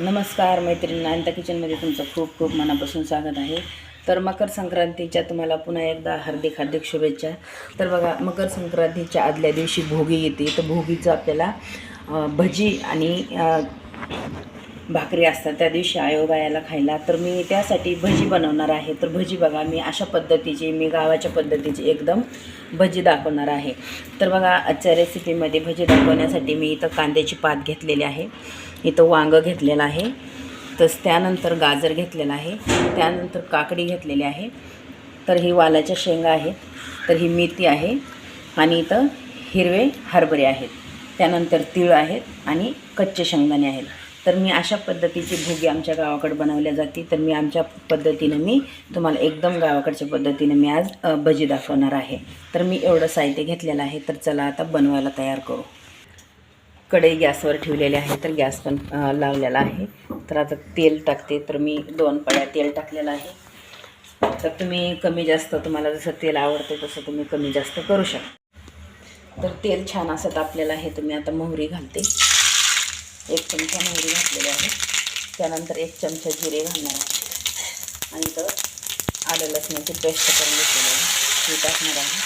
नमस्कार मैत्रिणी अनिता किचनमध्ये तुमचं खूप खूप मनापासून स्वागत आहे. तर मकर संक्रांतीच्या तुम्हाला पुन्हा एकदा हार्दिक हार्दिक शुभेच्छा. तर बघा मकर संक्रांतीच्या आदल्या दिवशी भोगी येते. तर भोगीचं आपल्याला भजी आणि भाकरी असतात त्या दिवशी आयोगायाला खायला तर मी त्यासाठी भजी बनवणार आहे. तर भजी बघा मी अशा पद्धतीची मी गावाच्या पद्धतीची एकदम भजी दाखवणार आहे. तर बघा आजच्या रेसिपीमध्ये भजी दाखवण्यासाठी मी इथं कांद्याची पात घेतलेली आहे. इथं वांगं घेतलेलं आहे. तस त्यानंतर गाजर घेतलेलं आहे. त्यानंतर काकडी घेतलेली आहे. तर ही वालाच्या शेंगा आहेत. तर ही मेथी आहे. आणि इथं हिरवे हरभरे आहेत. त्यानंतर तीळ आहेत आणि कच्चे शेंगदाणे आहेत. तर मी अशा पद्धतीची भोगी आमच्या गावाकडे बनवल्या जाते. तर मी आमच्या पद्धतीनं मी तुम्हाला एकदम गावाकडच्या पद्धतीनं मी आज भजी दाखवणार आहे. तर मी एवढं साहित्य घेतलेलं आहे. तर चला आता बनवायला तयार करू. कढई गॅसवर ठेवलेली आहे. तर गॅस पण लावलेला आहे. तर आता तेल टाकते. तर मी दोन पळ्या तेल टाकलेलं आहे. तर तुम्ही कमी जास्त तुम्हाला जसं तेल आवडते तसं तुम्ही कमी जास्त करू शकता. तर तेल छान असं तापलेलं आहे. तर मी आता मोहरी घालते. एक चमचा मोहरी घातलेली आहे. त्यानंतर एक चमचा जिरे घालणार आहे. आणि तर आलं लसणाची पेस्ट करून घेतलेली आहे. ती टाकणार आहे.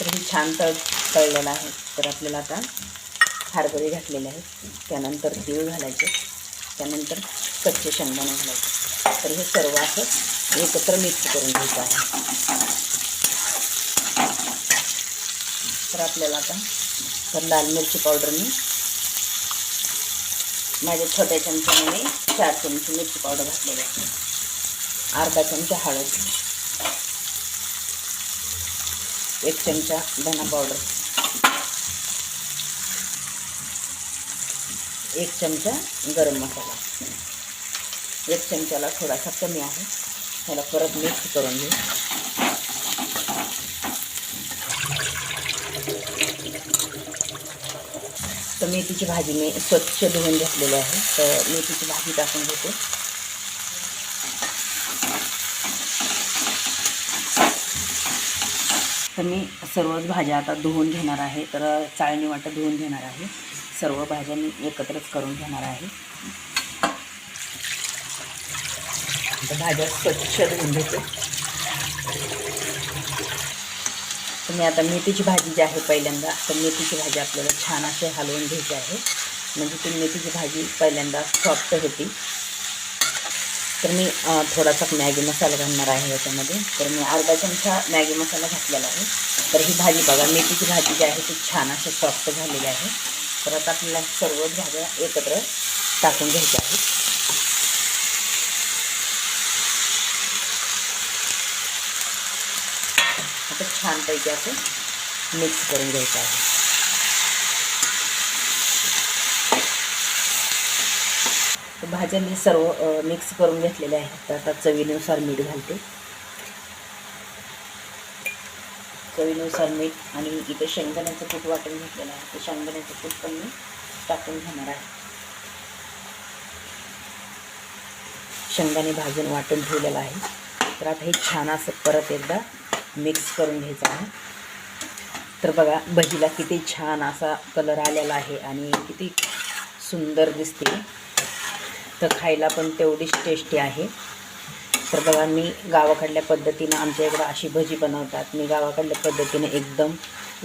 तर ही छान तळ तळलेलं आहे. तर आपल्याला आता हरभरे घातलेले आहेत. त्यानंतर तीळ घालायचे. त्यानंतर कच्चे शेंगदाणे घालायचे. तर हे सर्व असं एकत्र मिक्स करून घ्यायचं आहे. तर आपल्याला आता. तर लाल मिरची पावडर मी माझ्या छोट्या चमच्याने चार चमचे मिरची पावडर घातलेली आहे. अर्धा चमचा हळद. एक चमचा धना पावडर. एक चमचा गरम मसाला. एक चमच्याला थोडासा कमी आहे. त्याला परत मिक्स करून घेऊ. तर मेथीची भाजी मी स्वच्छ धुवून घेतलेली आहे. तर मेथीची भाजी टाकून घेते. तर मी सर्वच भाज्या आता धुवून घेणार आहे. तर चाळणी वाटं धुवून घेणार आहे. सर्व भाज्या मी एकत्रच करून घेणार आहे. भाज्या स्वच्छ धुवून घेते. तर मी आता मेथीची भाजी जी आहे पहिल्यांदा तर मेथीची भाजी आपल्याला छान असे हलवून घ्यायची आहे. म्हणजे ती मेथीची भाजी पहिल्यांदा सॉफ्ट होती. तर मी थोडासा मॅगी मसाला घालणार आहे याच्यामध्ये. तर मी अर्धा चमचा मॅगी मसाला घातलेला आहे. तर ही भाजी बघा मेथीची भाजी जी आहे ती छान अशी सॉफ्ट झालेली आहे. तर आता आपल्याला सर्व भाज्या एकत्र टाकून घ्यायच्या आहेत. आता छानपैकी असं मिक्स करून घ्यायचं आहे. भाज्या मी सर्व मिक्स करून घेतलेल्या आहेत. तर आता चवीनुसार मीठ घालते. चवीनुसार मीठ आणि इथे शेंगदाण्याचं कूट वाटून घेतलेलं आहे. ते शेंगदाण्याचं कूट पण मी टाकून घेणार आहे. शेंगदाणे भाजून वाटून ठेवलेलं आहे. तर आता हे छान असं परत एकदा मिक्स करून घ्यायचा आहे. तर बघा भजीला किती छान असा कलर आलेला आहे आणि किती सुंदर दिसते. तर खायला पण तेवढीच टेस्टी आहे. तर बघा मी गावाकडल्या पद्धतीनं आमच्या इकडं अशी भजी बनवतात. मी गावाकडल्या पद्धतीनं एकदम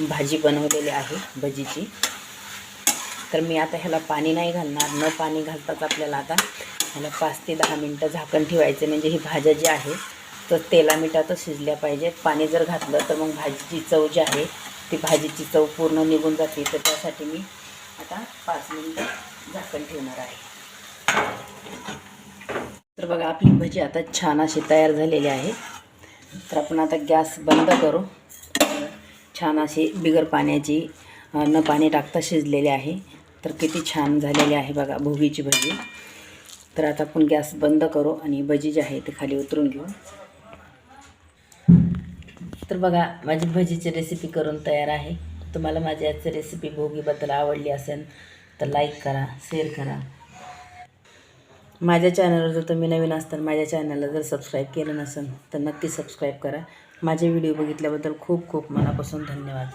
भाजी बनवलेली आहे भजीची. तर मी आता ह्याला पाणी नाही घालणार. न पाणी घालताच आपल्याला आता ह्याला पाच ते दहा मिनटं झाकण ठेवायचं म्हणजे ही भाज्या जी आहे तर तेला मिठातच शिजल्या पाहिजेत पाणी जर घातलं तर मग भाजीची चव जी आहे ती भाजीची चव पूर्ण निघून जाते. तर त्यासाठी मी आता पाच मिनटं झाकण ठेवणार आहे. तर बघा आपली भजी आता छान अशी तयार झालेली आहे. तर आपण आता गॅस बंद करू. छान अशी बिगर पाण्याची न पाणी टाकता शिजलेली आहे. तर किती छान झालेली आहे बघा भोगीची भजी. तर आता आपण गॅस बंद करू आणि भजी जी आहे ती खाली उतरून घेऊ. तर बघा माझी भजीची रेसिपी करून तयार आहे. तुम्हाला माझी आजची रेसिपी भोगीबद्दल आवडली असेल तर लाईक करा शेअर करा. माझ्या चॅनलवर जर तुम्ही नवीन असताल माझ्या चॅनलला जर सबस्क्राईब केलं नसेल तर नक्की सबस्क्राईब करा. माझे व्हिडिओ बघितल्याबद्दल खूप खूप मनापासून धन्यवाद.